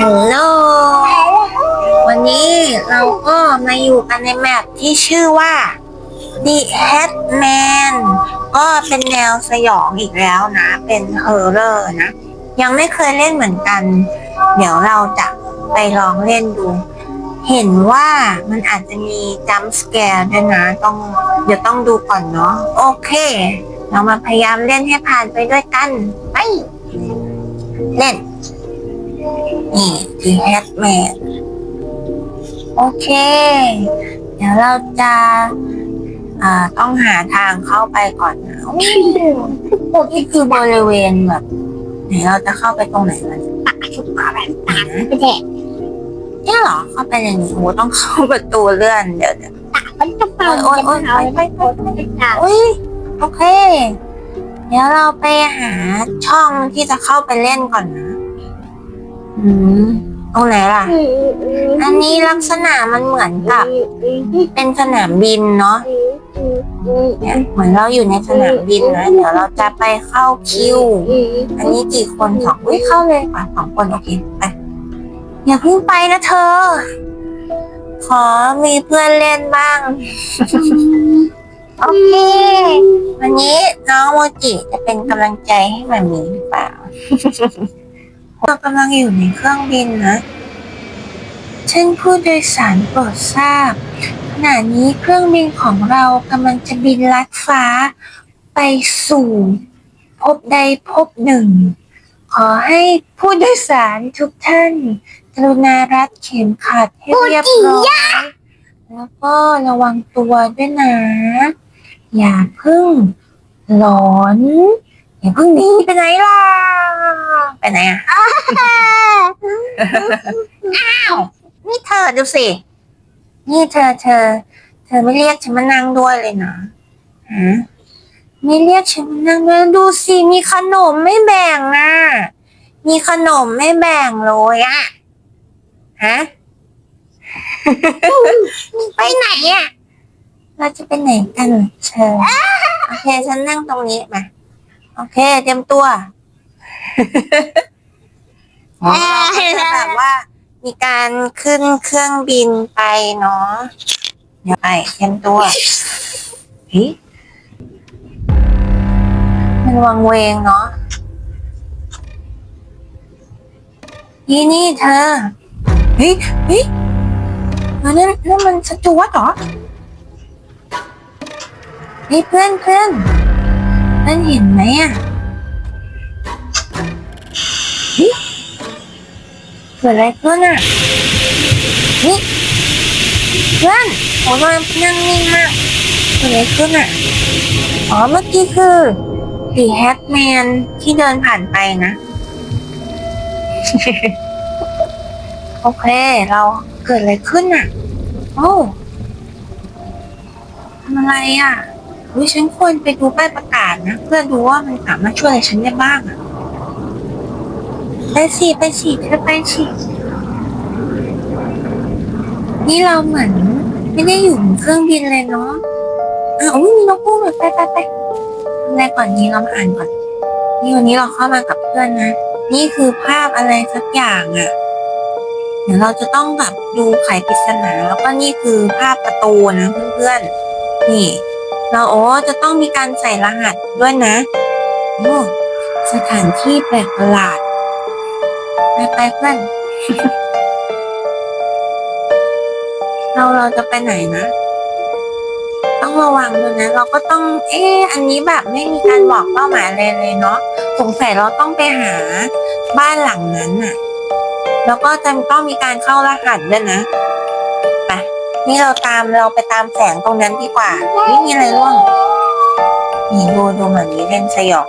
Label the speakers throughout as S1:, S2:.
S1: ฮัลโหล วันนี้เราก็มาอยู่กันในแมปที่ชื่อว่า The Headman ก็เป็นแนวสยองอีกแล้วนะ เป็นเฮอร์เรอร์นะ ยังไม่เคยเล่นเหมือนกัน เดี๋ยวเราจะไปลองเล่นดู เห็นว่ามันอาจจะมีจัมป์สแกร์ด้วยนะ ต้องเดี๋ยวต้องดูก่อนเนาะ โอเค เรามาพยายามเล่นให้ผ่านไปด้วยกัน ไป เล่น นี่คือแฮทแมนโอเค เดี๋ยวเราจะอ่าต้องหาทางเข้าไปก่อนนะโอ้โหนี่คือบริเวณแบบไหนเราจะเข้าไปตรงไหนกัน
S2: ปากชุบปากปากไม่แดก
S1: เนี่ยเหรอเข้าไปในนี้โอ้โหต้องเข้าประตูเลื่อนเดี๋ยวเดี๋ยว
S2: ปากมันจะเป่า
S1: โอ๊ยโอ๊ยโอ๊ยไปไปไป
S2: ปาก
S1: อุ้ยโอเค เดี๋ยวเราไปหาช่องที่จะเข้าไปเล่นก่อนนะ อืมตรงไหนล่ะ อันนี้ลักษณะมันเหมือนกับ เป็นสนามบินเนาะเนี่ยเหมือนเราอยู่ในสนามบินนะ เดี๋ยวเราจะไปเข้าคิว อันนี้กี่คนสองอุ้ยเข้าเลยค่ะสองคนโอเคไปอย่าเพิ่งไปนะเธอ ขอมีเพื่อนเล่นบ้าง โอเค วันนี้น้องโมจิจะเป็นกำลังใจให้มันมีหรือเปล่า เรากำลังอยู่ในเครื่องบินนะ ท่านผู้โดยสารโปรดทราบ ขณะนี้เครื่องบินของเรากำลังจะบินลัดฟ้า ไปสู่ภพใดภพหนึ่ง ขอให้ผู้โดยสารทุกท่าน กรุณารัดเข็มขัดให้เรียบร้อย แล้วก็ระวังตัวด้วยนะ อย่าเพึ่งหลอน อย่าเพึ่งหนีไปไหนล่ะ ไปไหนอะ อ้าว นี่เธอดูสิ นี่เธอเธอ เธอไม่เรียกฉันมานั่งด้วยเลยนะฮะไม่เรียกฉันมานั่งด้วยดูสิ มีขนมไม่แบ่งอะ มีขนมไม่แบ่งเลยอะ ฮะ ไปไหนอะ เราจะไปไหนกันเหรอเธอ โอเค ฉันนั่งตรงนี้มา โอเค เตรียมตัวเราก็จะแบบว่า มีการขึ้นเครื่องบินไปเนาะเดี๋ยวไปเตรียมตัวเฮ้ยมันวังเวงเนาะนี่นี่เธอเฮ้ยเฮ้ยแล้วนั่นนั่นมันสจวตเหรอเฮ้ยเพื่อนเพื่อน เพื่นเห็นไหมอะเฮ้ยเกิดอะไรขึ้นอะนี่เพื่อนโอ้ยนั่งนิ่งมากเกิดอะไรขึ้นอะ อ๋อเมื่อกี้คือดีแฮกแมนที่เดินผ่านไปนะ โอเค เราเกิดอะไรขึ้นอะ โอ้ทำอะไรอะ วิฉันควรไปดูป้ายประกาศนะ เพื่อดูว่ามันสามารถช่วยอะไรฉันได้บ้างอะไปสิไปสิเธอไปสินี่เราเหมือน ไม่ได้อยู่บนเครื่องบินเลยเนาะอ้าวมีนกคู่เลยไปไปไปทำอะไรก่อนนี้เรามาอ่านก่อน นี่วันนี้เราเข้ามากับเพื่อนนะ นี่คือภาพอะไรสักอย่างอะ เดี๋ยวเราจะต้องแบบดูไขปริศนาแล้วก็นี่คือภาพประตูนะเพื่อนๆ นี่ เราโอ้จะต้องมีการใส่รหัสด้วยนะ โอ้สถานที่แปลกประหลาด ไปไปเพื่อน เราเราจะไปไหนนะ ต้องระวังด้วยนะ เราก็ต้อง เอ๊ะ อันนี้แบบไม่มีการบอกเป้าหมายเลยเลยเนาะ สงสัยเราต้องไปหาบ้านหลังนั้นน่ะ แล้วก็จะต้องมีการเข้ารหัสด้วยนะ นี่เราตามเราไปตามแสงตรงนั้นดีกว่านี่มีอะไรร่วงนี่ดูดูเหมือนมีเล่นสยอง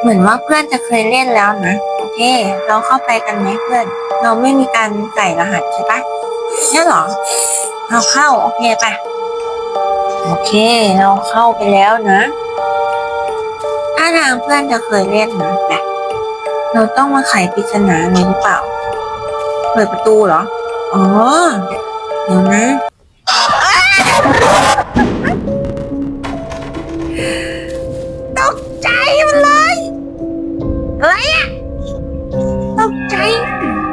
S1: เหมือนว่าเพื่อนจะเคยเล่นแล้วนะโอเค เราเข้าไปกันไหมเพื่อน เราไม่มีการใส่รหัสใช่ปะนี่หรอเราเข้าโอเคปะโอเค เราเข้าไปแล้วนะถ้าทางเพื่อนจะเคยเล่นนะแต่เราต้องมาไขปริศนาเลยหรือเปล่า เปิดประตูเหรอ อ๋อ เดี๋ยวนะ ตกใจมันเลย อะไรอะตก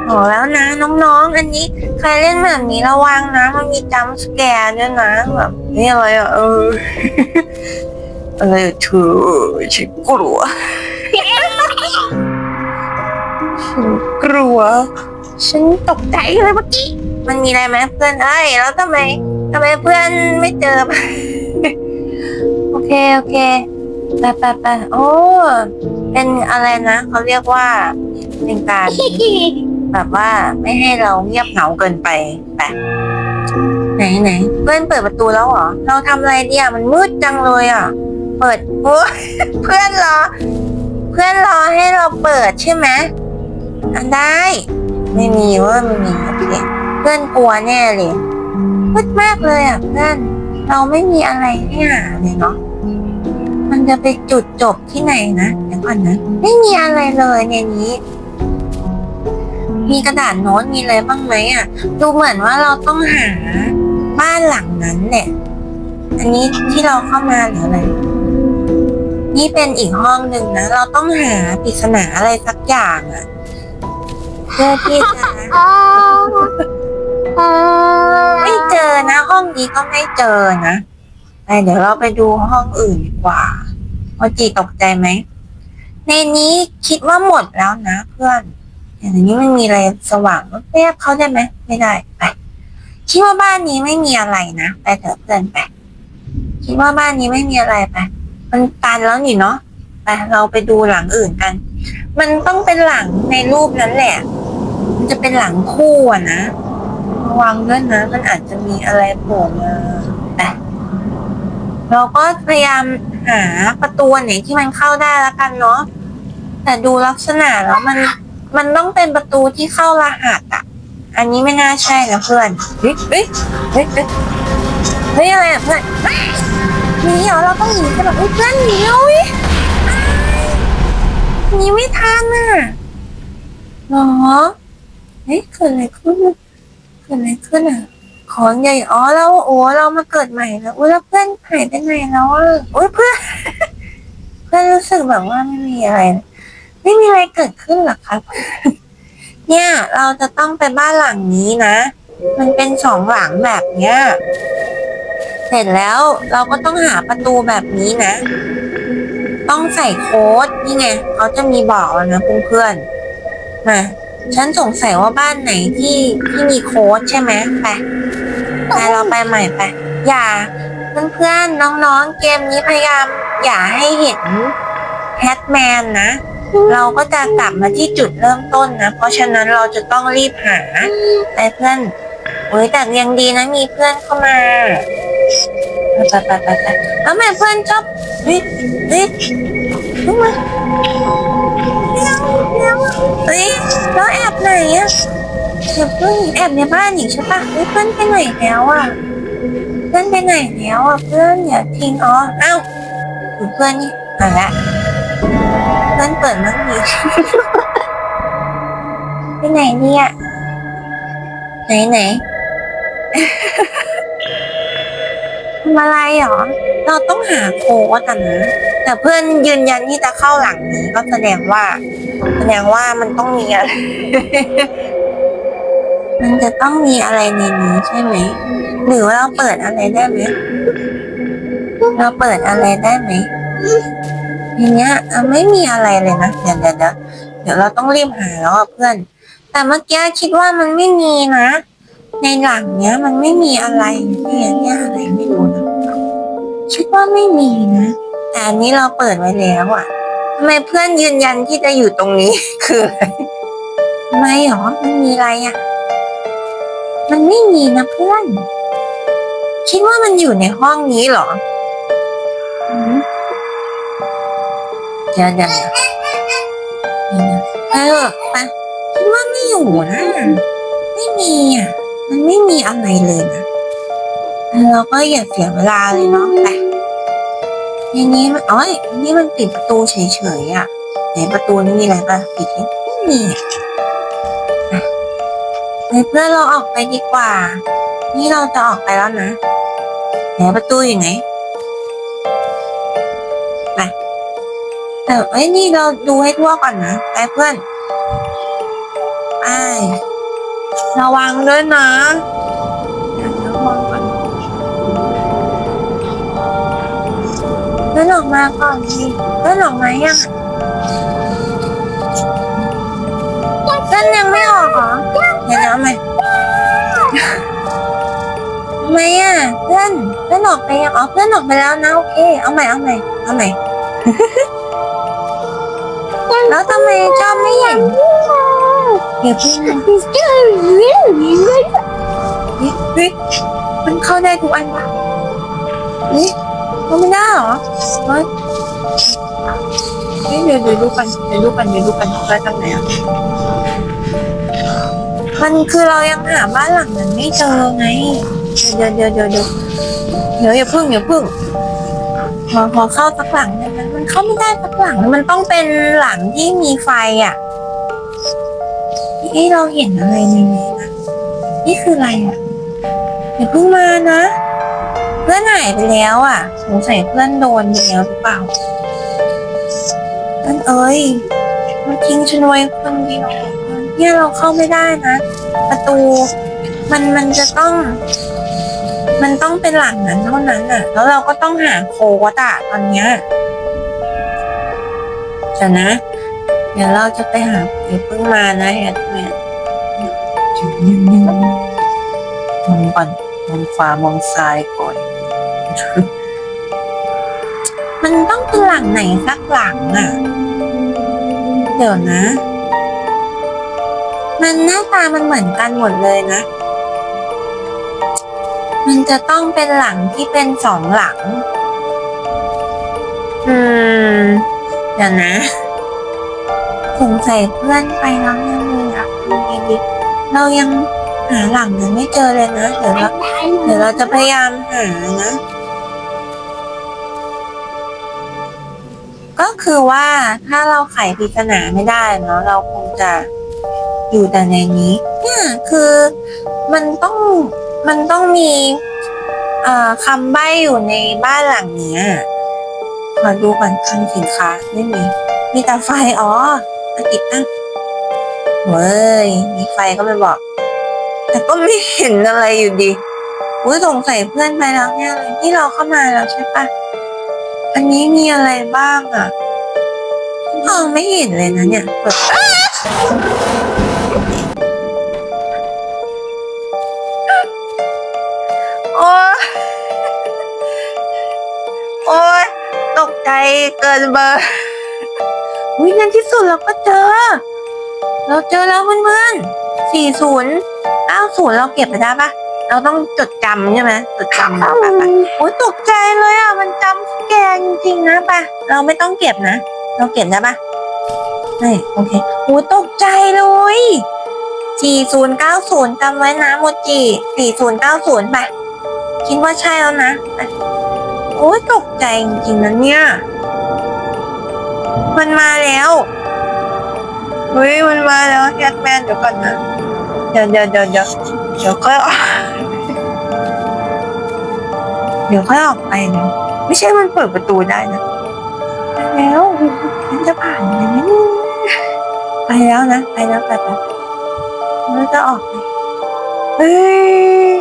S1: บอกแล้วนะ น้องๆ อันนี้ใครเล่นแบบนี้ระวังนะ มันมีจัมป์สแกร์ด้วยนะแบบนี่อะไรอะเอออะไรอะเธอฉันกลัวฉันกลัว ฉันตกใจเลยเมื่อกี้ มันมีอะไรไหมเพื่อนเอ้ยแล้วทำไมทำไมเพื่อนไม่เจอ โอเคโอเคไปไปไปโอ้เป็นอะไรนะเขาเรียกว่าเป็นการแบบว่าไม่ให้เราเงียบเหงาเกินไปไปไหนไหนเพื่อนเปิดประตูแล้วเหรอเราทำอะไรดีอะมันมืดจังเลยอะ เปิดโอ้ยเพื่อนรอ เพื่อนรอให้เราเปิดใช่ไหมอันได้ ไม่มีว่าไม่มีโอเคเพื่อนกลัวแน่เลยมืดมากเลยอะเพื่อนเราไม่มีอะไรให้หาเลยเนาะมันจะไปจุดจบที่ไหนนะเดี๋ยวก่อนนะไม่มีอะไรเลยในนี้ มีกระดาษโน้ตมีอะไรบ้างไหมอะ ดูเหมือนว่าเราต้องหาบ้านหลังนั้นแหละอันนี้ที่เราเข้ามาหรืออะไรนี่เป็นอีกห้องหนึ่งนะ เราต้องหาปริศนาอะไรสักอย่างอะ เพื่อที่จะ
S2: อ๋ออ๋อ
S1: ไม่เจอนะ ห้องนี้ก็ไม่เจอนะไปเดี๋ยวเราไปดูห้องอื่นดีกว่าโอจีตกใจไหม ในนี้คิดว่าหมดแล้วนะเพื่อน อย่างนี้มันมีอะไรสว่างแวบเขาได้ไหมไม่ได้ไปคิดว่าบ้านนี้ไม่มีอะไรนะไปเถอะเพื่อนไปคิดว่าบ้านนี้ไม่มีอะไรไปมันตันแล้วนี่เนาะไปเราไปดูหลังอื่นกัน มันต้องเป็นหลังในรูปนั้นแหละ จะเป็นหลังคู่อะนะระวังด้วยนะ มันอาจจะมีอะไรโผล่มาแต่เราก็พยายามหาประตูไหนที่มันเข้าได้แล้วกันเนาะแต่ดูลักษณะแล้วมันมันต้องเป็นประตูที่เข้ารหัสอะอันนี้ไม่น่าใช่นะเพื่อนเฮ้ยเฮ้ยเฮ้ยเฮ้ยอะไรอะเพื่อนหนีเหรอเราต้องหนีกันเหรอเฮ้ยเพื่อนหนีเว้ยอ้ยหนีไม่ทันอะหรอ เฮ้ยเกิดอะไรขึ้นเกิดอะไรขึ้นอะของใหญ่อ๋อเราโอ้เรามาเกิดใหม่แล้วอุ้ยแล้วเพื่อนหายไปไหนแล้วอะอุ้ยเพื่อนเพื่อนรู้สึกแบบว่าไม่มีอะไร ไม่มีอะไรเกิดขึ้นหรอครับ เนี่ย เราจะต้องไปบ้านหลังนี้นะมันเป็นสองหลังแบบเนี้ยเสร็จแล้วเราก็ต้องหาประตูแบบนี้นะ ต้องใส่โค้ดนี่ไงเขาจะมีบอกนะเพื่อนๆมา ฉันสงสัยว่าบ้านไหนที่ที่มีโค้ดใช่ไหมไปไปเราไปใหม่ไป อย่าเพื่อนๆน้องๆเกมนี้พยายาม อย่าให้เห็นแฮทแมนนะ เราก็จะกลับมาที่จุดเริ่มต้นนะ เพราะฉะนั้นเราจะต้องรีบหาไปเพื่อนโอ้ยแต่ยังดีนะมีเพื่อนเข้ามาไปไปไปไปแล้วแม่เพื่อนชอบเฮ้ยเฮ้ยขึ้นมา เฮ้ยแล้วแอบไหนอะเดี๋ยวเพื่อนแอบในบ้านอีกใช่ปะเฮ้ยเพื่อนไปไหนแล้วอะเพื่อนไปไหนแล้วอะเพื่อนอย่าทิ้งอ๋อเอ้าอยู่เพื่อนนี่มาละเพื่อนเปิดมั่งดีไปไหนเนี่ยไหนไหนทำอะไรหรอ เราต้องหาโค้ดอะนะแต่เพื่อนยืนยันที่จะเข้าหลังนี้ก็แสดงว่า แสดงว่ามันต้องมีอะไร มันจะต้องมีอะไรในนี้ใช่ไหม หรือว่าเราเปิดอะไรได้ไหมเราเปิดอะไรได้ไหมทีเนี้ยไม่มีอะไรเลยนะเดี๋ยวเดี๋ยวเดี๋ยวเราต้องรีบหาแล้วเพื่อน แต่เมื่อกี้คิดว่ามันไม่มีนะ ในหลังเนี้ย มันไม่มีอะไรเนี่ยเนี่ยอะไรไม่รู้ คิดว่าไม่มีนะ แต่อันนี้เราเปิดไว้แล้วอะทำไมเพื่อนยืนยันที่จะอยู่ตรงนี้ คืออะไรทำไมหรอ มันมีอะไรอะมันไม่มีนะเพื่อน คิดว่ามันอยู่ในห้องนี้เหรออืมเดี๋ยวเดี๋ยวเดี๋ยวเดี๋ยวนะเออไปคิดว่าไม่อยู่นะ ไม่มีอะ มันไม่มีอะไรเลยนะ เราก็อย่าเสียเวลาเลยเนาะไปในนี้มันอ๋อนี่มันปิดประตูเฉยๆอะไหนประตูนี้มีอะไรปะปิดไม่มีอะอะเฮ้ยเพื่อนเราออกไปดีกว่า นี่เราจะออกไปแล้วนะไหนประตูอยู่ไหนไปแต่เอ้ยนี่เราดูให้ทั่วก่อนนะไปเพื่อนไอ้ระวังด้วยนะ มาก่อนดิเดินออกมายังเดินยังไม่ออกเหรอเดี๋ยวนะเอาใหม่ทำไมอะเพื่อนเพื่อนออกไปยังอ๋อเพื่อนออกไปแล้วนะโอเค เอาใหม่เอาใหม่เอาใหม่แล้วทำไมชอบไม่เห็นเดี๋ยวพี่นะเฮ้ยเฮ้ยมันเข้าได้ทุกอันปะเฮ้ย มันไม่ได้เหรอเฮ้ยเฮ้ยเดี๋ยวเดี๋ยวดูกันเดี๋ยวดูกันเดี๋ยวดูกันว่าตรงไหนอะมันคือเรายังหาบ้านหลังนั้นไม่เจอไง เดี๋ยวเดี๋ยวเดี๋ยวเดี๋ยวเดี๋ยวอย่าพึ่งอย่าพึ่งพอพอเข้าสักหลังเนี่ยมันมันเข้าไม่ได้สักหลัง มันต้องเป็นหลังที่มีไฟอะเอ้เราเห็นอะไรในนี้นะนี่คืออะไรอะอย่าเพิ่งมานะ เพื่อนหายไปแล้วอะ สงสัยเพื่อนโดนไปแล้วหรือเปล่าเพื่อนเอ้ยมันทิ้งฉันไว้คนเดียวเนี่ยเราเข้าไม่ได้นะ ประตู มันมันจะต้อง มันต้องเป็นหลังนั้นเท่านั้นอะ แล้วเราก็ต้องหาโค้ดอะตอนเนี้ยเดี๋ยวนะ เดี๋ยวเราจะไปหาเดี๋ยวเพิ่งมานะแฮทแมนนิ่งๆมองก่อนมองขวามองซ้ายก่อน มันต้องเป็นหลังไหนสักหลังอะ เดี๋ยวนะ มันหน้าตามันเหมือนกันหมดเลยนะ มันจะต้องเป็นหลังที่เป็นสองหลัง อืม เดี๋ยวนะสงสัยเพื่อนไปแล้วแน่เลยอะยังไงดีเรายังหาหลังนั้นไม่เจอเลยนะ เดี๋ยวเราเดี๋ยวเราจะพยายามหานะ คือว่าถ้าเราไขปริศนาไม่ได้เนาะเราคงจะอยู่แต่ในนี้เนี่ยคือมันต้องมันต้องมีคำใบ้อยู่ในบ้านหลังเนี้ยขอดูก่อนคลังสินค้าไม่มี มีแต่ไฟอ๋ออาติดตั้งเว้ยมีไฟก็ไม่บอก แต่ก็ไม่เห็นอะไรอยู่ดีอุ้ยสงสัยเพื่อนไปแล้วเนี่เลยที่เราเข้ามาแล้วใช่ปะ อันนี้มีอะไรบ้างอะมองไม่เห็นเลยนะเนี่ยเปิดโอ้ยโอ้ยตกใจเกินเบอร์วิในที่สุดเราก็เจอ เราเจอแล้วเพื่อนๆสี่ศูนย์เก้าศูนย์เราเก็บไปได้ปะ เราต้องจดจำใช่ไหมจดจำเราปะปะโอ้ยตกใจเลยอะ มันจำแกนจริงๆนะปะเราไม่ต้องเก็บนะ เราเก็บได้ปะไม่โอเคโอ้ยตกใจเลยสี่ศูนย์เก้าศูนย์จำไว้นะโมจิสี่ศูนย์เก้าศูนย์ไปคิดว่าใช่แล้วนะไปโอ้ยตกใจจริงๆนะเนี่ยมันมาแล้วเฮ้ยมันมาแล้วแคทแมนเดี๋ยวก่อนนะ เดี๋ยวเดี๋ยวเดี๋ยวเดี๋ยวเดี๋ยวค่อยออก เดี๋ยวค่อยออกไปนะไม่ใช่มันเปิดประตูได้นะไปแล้วมันจะผ่านไหมเนี่ยไปแล้วนะไปแล้วไปไปเราจะออกไหมเฮ้ย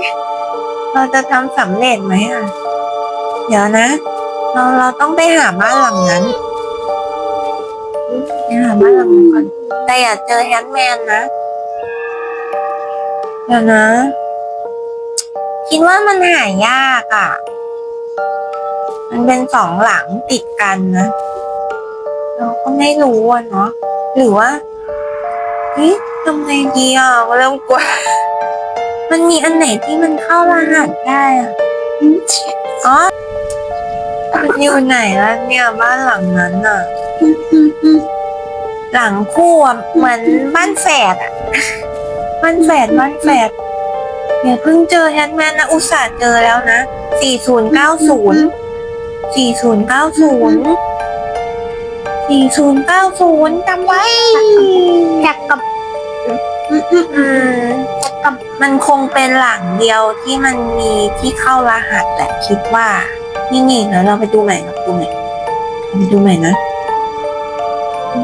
S1: เราจะทำสำเร็จไหมอะเดี๋ยวนะ เราเราต้องไปหาบ้านหลังนั้นไปหาบ้านหลังนั้นก่อนแต่อย่าเจอแฮนด์แมนนะเดี๋ยวนะ คิดว่ามันหายากอะ มันเป็นสองหลังติดกันนะเราก็ไม่รู้อะเนาะหรือว่าเฮ้ยทำไงดีอะเริ่มกลัวมันมีอันไหนที่มันเข้ารหัสได้อะอ๋อมันอยู่ไหนแล้วเนี่ยบ้านหลังนั้นอะ หลังคู่อะเหมือนบ้านแฝดอะบ้านแฝดบ้านแฝดเดี๋ยเพิ่งเจอแฮทแมนนะอุตส่าห์เจอแล้วนะสี่ ศูนย์เก้าศูนย์สี่ศูนย์เก้าศูนย์สี่ศูนย์เก้าศูนย์จำไว้
S2: จักกับ
S1: อืมกับมันคงเป็นหลังเดียวที่มันมีที่เข้ารหัสแหละคิดว่า นี่นี่แล้วเราไปดูใหม่เราไปดูใหม่เราไปดูใหม่นะ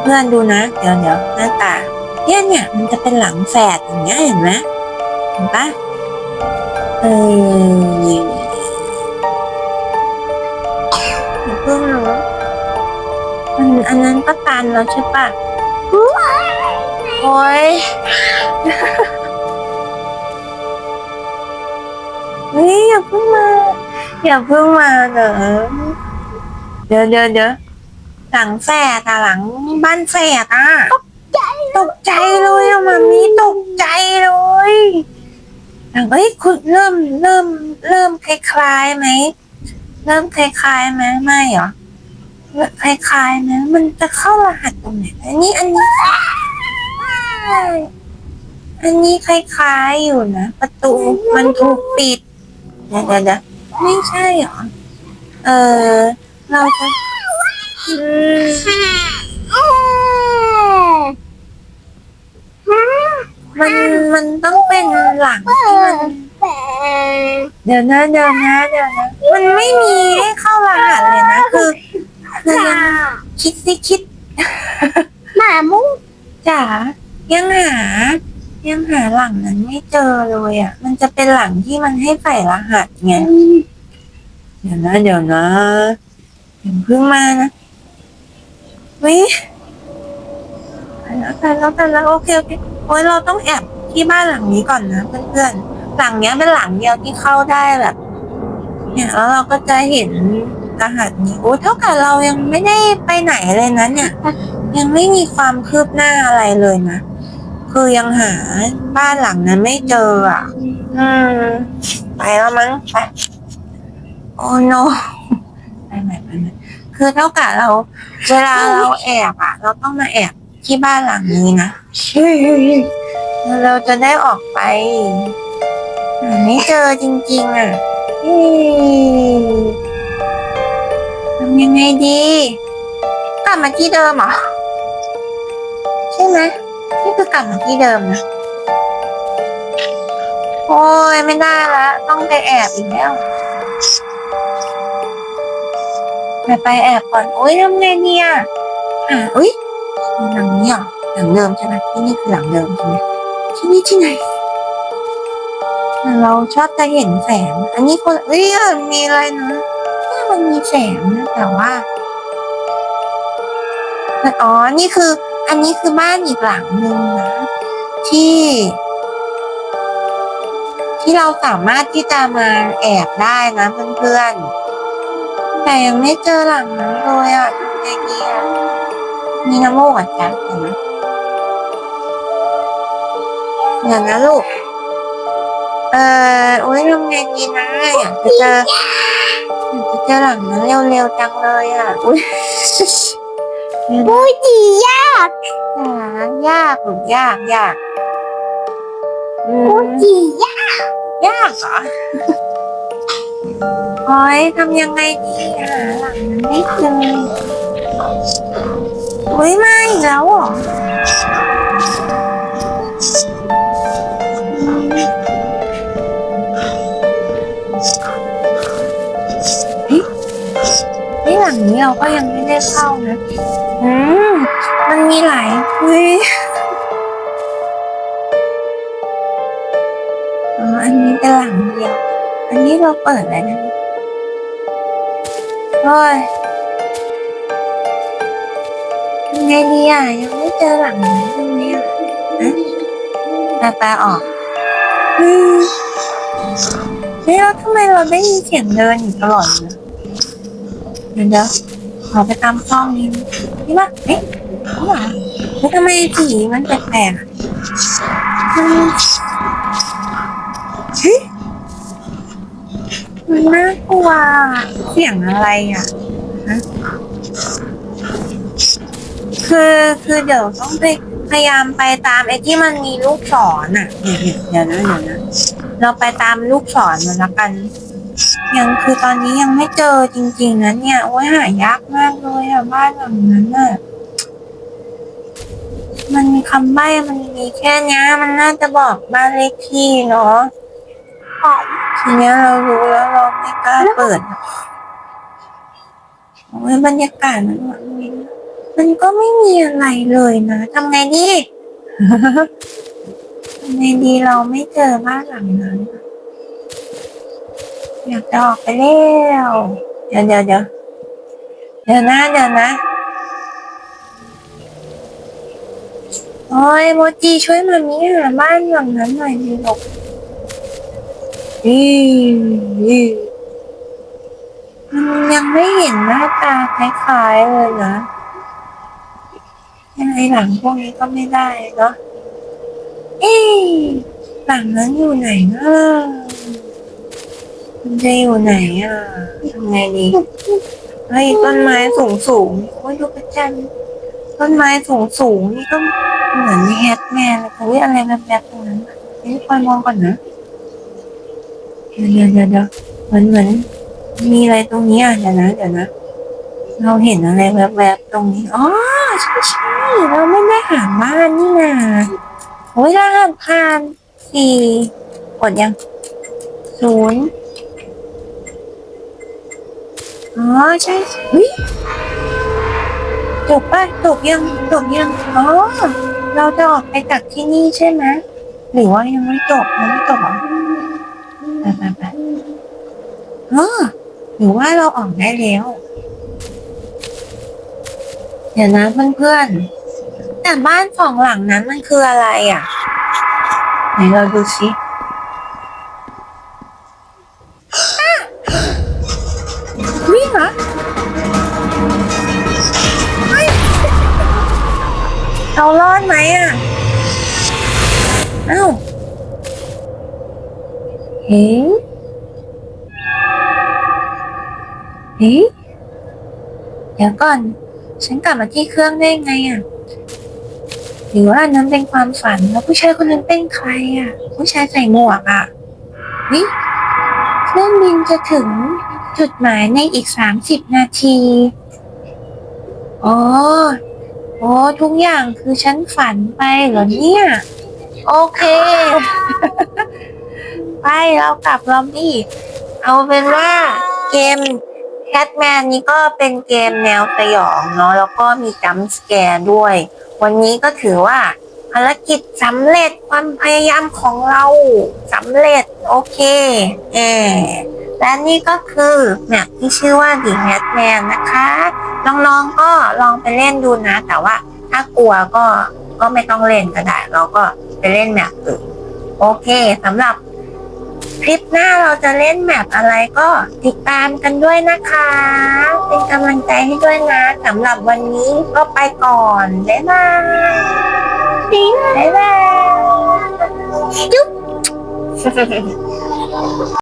S1: เพื่อนๆดูนะ เดี๋ยวเดี๋ยวหน้าตาเนี่ยเนี่ยมันจะเป็นหลังแฝดอย่างเงี้ยเห็นไหมเห็นปะเออ อย่าเพิ่งรู้มันอันนั้นก็ตันแล้วใช่ปะโอ้ยเฮ้ยอย่าเพิ่งมา อย่าเพิ่งมาเนอะเดี๋ยวเดี๋ยวเดี๋ยวหลังแฝดอะหลังบ้านแฝดอะตกใจเลยอะมามีตกใจเลยหลังเอ้ยคุณเริ่มเริ่มเริ่มคล้ายๆไหม เริ่มคล้ายๆไหมไม่เหรอคล้ายๆไหมมันจะเข้ารหัสตรงไหนอันนี้อันนี้อันนี้คล้ายๆอยู่นะ ประตูมันถูกปิดเดี๋ยวเดี๋ยวไม่ใช่เหรอ เออ เราจะอืมมันมันต้องเป็นหลังที่มัน เดี๋ยวนะเดี๋ยวนะเดี๋ยวนะ มันไม่มีให้เข้ารหัสเลยนะ คือคือยังคิดสิคิด
S2: หมามุ้ง
S1: จ๋ายังหา ยังหาหลังนั้นไม่เจอเลยอะ มันจะเป็นหลังที่มันให้ใส่รหัสไงเดี๋ยวนะเดี๋ยวนะเดี๋ยวเพิ่งมานะวิตายแล้วตายแล้วตายแล้วโอเคโอเคโอ้ยเราต้องแอบที่บ้านหลังนี้ก่อนนะเพื่อนๆหลังเนี้ยเป็นหลังเดียวที่เข้าได้แบบ เนี่ยแล้วเราก็จะเห็นรหัสนี้โอ้ยเท่ากับเรายังไม่ได้ไปไหนเลยนะเนี่ย ยังไม่มีความคืบหน้าอะไรเลยนะ คือยังหาบ้านหลังนั้นไม่เจออะ อืม ไปแล้วมั้งไปโอ้โนไปใหม่ไปใหม่คือเท่ากับเรา เวลาเราแอบอะ เราต้องมาแอบที่บ้านหลังนี้นะแล้วเราจะได้ออกไปหาไม่เจอจริง ๆ อะอืม ทำยังไงดีกลับมาที่เดิมเหรอ ใช่ไหมนี่คือกลับมาที่เดิมนะโอ้ยไม่ได้ละ ต้องไปแอบอีกแล้วไปไปแอบก่อนโอ้ยทำไงเนี่ยอ่าอุ้ยหลังนี้เหรอหลังเดิมใช่ไหมที่นี่คือหลังเดิมใช่ไหมที่นี่ที่ไหน เราชอบจะเห็นแสง อันนี้คนเอ้ยมีอะไรนะเนี่มันมีแสงนะแต่ว่าอ๋อ นี่คือ อันนี้คือบ้านอีกหลังหนึ่งนะ ที่ ที่เราสามารถที่จะมาแอบได้นะเพื่อนๆ แต่ยังไม่เจอหลังนั้นเลยอะทำไงดีอะมีน้ำมูกอะจ๊ะเห็นไหมเดี๋ยนะลูก เออโอ้ยทำไงดีนะอยากจะเจออยากจะเจอหลังนั้นเร็วๆจังเลยอะอุ้ยเดี๋ยวนะ
S2: มุ้ยจียาก
S1: ยากหรือยากยากอุ้
S2: ยจียาก
S1: ยากเหรอโอ้ยทำยังไงดีหาหลังนั้นไม่เจอโอ้ยมาอีกแล้วเหรออื ลังนี้เราก็ยังไม่ได้เข้านะอืมมันมีหลายเฮ้ยอ๋ออันนี้เป็นหลังเดียว อันนี้เราเปิดแล้วนะโอ้ยทำไงดีอะยังไม่เจอหลังนี้ทำไงอะฮะแปลๆออกเฮ้ยเฮ้ยแล้วทำไมเราได้ยินเสียงเดินอยู่ตลอดเลย เดี๋ยวเดี๋ยวขอไปตามช่องนี้นี่ปะเอ๊ะนี่หว่าเฮ้ยทำไมสีมันแปลกๆอะมันเฮ้ยมันน่ากลัวเสียงอะไรอะฮะคือคือเดี๋ยวต้องไปพยายามไปตามไอ้ที่มันมีลูกศรอะเดี๋ยวเดี๋ยวนะเดี๋ยวนะเราไปตามลูกศรมันละกัน ยังคือตอนนี้ยังไม่เจอจริง ๆนะเนี่ยโอ้ยหายากมากเลยอะบ้านหลังนั้นอะมันคำใบ้มันมีแค่นี้มันน่าจะบอกบ้านเลขที่เนาะทีเนี้ยเรารู้แล้วเราไม่กล้าเปิดโอ้ยบรรยากาศมันหวานเย็นมันก็ไม่มีอะไรเลยนะทำไงดีทำไงดีเราไม่เจอบ้านหลังนั้น อยากจะออกไปแล้วเดี๋ยวเดี๋ยวเดี๋ยวเดี๋ยวนะเดี๋ยวนะโอ้ยโมจิช่วยมามีหาบ้านหลังนั้นหน่อยดิลูกอีอีมันยังไม่เห็นหน้าตาคล้ายๆเลยนะยังไงหลังพวกนี้ก็ไม่ได้เนาะเอ๊หลังนั้นอยู่ไหนเนาะ มันจะอยู่ไหนอะทำไงดีเฮ้ยต้นไม้สูงสูงโอ้ยดูกระจันต้นไม้สูงสูงนี่ก็เหมือนแฮทแมนเลยเฮ้ยอะไรแบบๆตรงนั้นอะเฮ้ยคอยมองก่อนนะเดี๋ยวเดี๋ยวเดี๋ยวเดี๋ยวเหมือนเหมือนมีอะไรตรงนี้อะเดี๋ยวนะเดี๋ยวนะเราเห็นอะไรแวบๆตรงนี้ อ๋อ ใช่ใช่เราไม่ได้หาบ้านนี่นาโอ้ยรหัสผ่านสี่กดยังศูนย์ อ๋อใช่เฮ้ยจบป่ะจบยังจบยังอ๋อเราจะออกไปจากที่นี่ใช่ไหมหรือว่ายังไม่จบยังไม่จบเหรอไปไปไปอ๋อหรือว่าเราออกได้แล้ว เดี๋ยวนะเพื่อนๆแต่บ้านสองหลังนั้นมันคืออะไรอะไหนเราดูสิ เรารอดไหมอะเอ้าเฮ้ยเฮ้ยเดี๋ยวก่อน ฉันกลับมาที่เครื่องได้ไงอะหรือว่านนั้นเป็นความฝันแล้วผู้ชายคนนั้นเป็นใครอะ ผู้ชายใส่หมวกอะวิเครื่องบินจะถึงจุดหมายในอีกสามสิบนาที อ๋อ โอ้ทุกอย่างคือฉันฝันไปเหรอเนี่ย โอเค ไปเรากลับลอมบี้เอาเป็นว่าเกมแคทแมนนี่ก็เป็นเกมแนวสยองเนาะแล้วก็มีจัมป์สแกร์ด้วย วันนี้ก็ถือว่าภารกิจสำเร็จความพยายามของเราสำเร็จ โอเค เออ และนี่ก็คือแมปที่ชื่อว่า The Hatman นะคะน้องๆก็ลองไปเล่นดูนะ แต่ว่าถ้ากลัวก็ก็ไม่ต้องเล่นก็ได้ เราก็ไปเล่นแมปอื่นโอเคสำหรับคลิปหน้าเราจะเล่นแมปอะไรก็ติดตามกันด้วยนะคะ เป็นกำลังใจให้ด้วยนะสำหรับวันนี้ก็ไปก่อนบ๊ายบายบ๊ายบายจุ๊บ